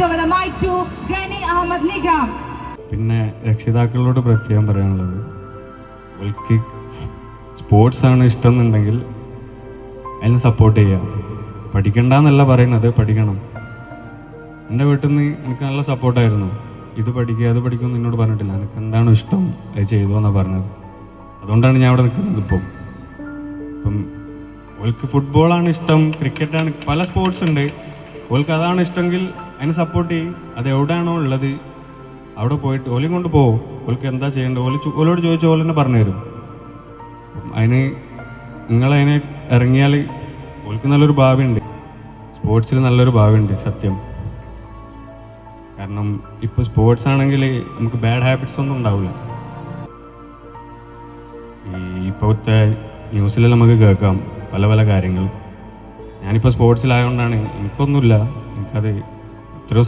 to Gani പിന്നെ രക്ഷിതാക്കളോട് പ്രത്യേകം പറയാനുള്ളത് അവൾക്ക് സ്പോർട്സ് ആണ് ഇഷ്ടം എന്നുണ്ടെങ്കിൽ അതിന് സപ്പോർട്ട് പഠിക്കണ്ട എന്നല്ല പറയുന്നത് പഠിക്കണം. എന്റെ വീട്ടിൽ നിന്ന് എനിക്ക് നല്ല സപ്പോർട്ടായിരുന്നു ഇത് പഠിക്കുക അത് പഠിക്കുമെന്ന് എന്നോട് പറഞ്ഞിട്ടില്ല. എനിക്ക് എന്താണോ ഇഷ്ടം അത് ചെയ്തു എന്നാണ് പറഞ്ഞത്. അതുകൊണ്ടാണ് ഞാൻ അവിടെ നിൽക്കുന്നത് ഇപ്പം. ഇപ്പം ഓൾക്ക് ഫുട്ബോളാണ് ഇഷ്ടം ക്രിക്കറ്റാണ് പല സ്പോർട്സ് ഉണ്ട്. ഓൾക്ക് അതാണ് ഇഷ്ടമെങ്കിൽ അതിന് സപ്പോർട്ട് ചെയ്യും. അത് എവിടെയാണോ ഉള്ളത്? അവിടെ പോയിട്ട് ഓലയും കൊണ്ട് പോകും ഓൾക്ക് എന്താ ചെയ്യേണ്ടത്? ഓല ഓലോട് ചോദിച്ച ഓല തന്നെ പറഞ്ഞുതരും തരും. അതിന് നിങ്ങളതിനെ ഇറങ്ങിയാൽ ഓൾക്ക് നല്ലൊരു ഭാവിയുണ്ട്. സ്പോർട്സിൽ നല്ലൊരു ഭാവിയുണ്ട് സത്യം. കാരണം ഇപ്പോൾ സ്പോർട്സ് ആണെങ്കിൽ നമുക്ക് ബാഡ് ഹാബിറ്റ്സ് ഒന്നും ഉണ്ടാവില്ല ഈ ഇപ്പോഴത്തെ ന്യൂസിലെല്ലാം നമുക്ക് കേൾക്കാം. പല പല കാര്യങ്ങൾ. ഞാനിപ്പോൾ സ്പോർട്സിലായതുകൊണ്ടാണ് എനിക്കൊന്നുമില്ല. എനിക്കത്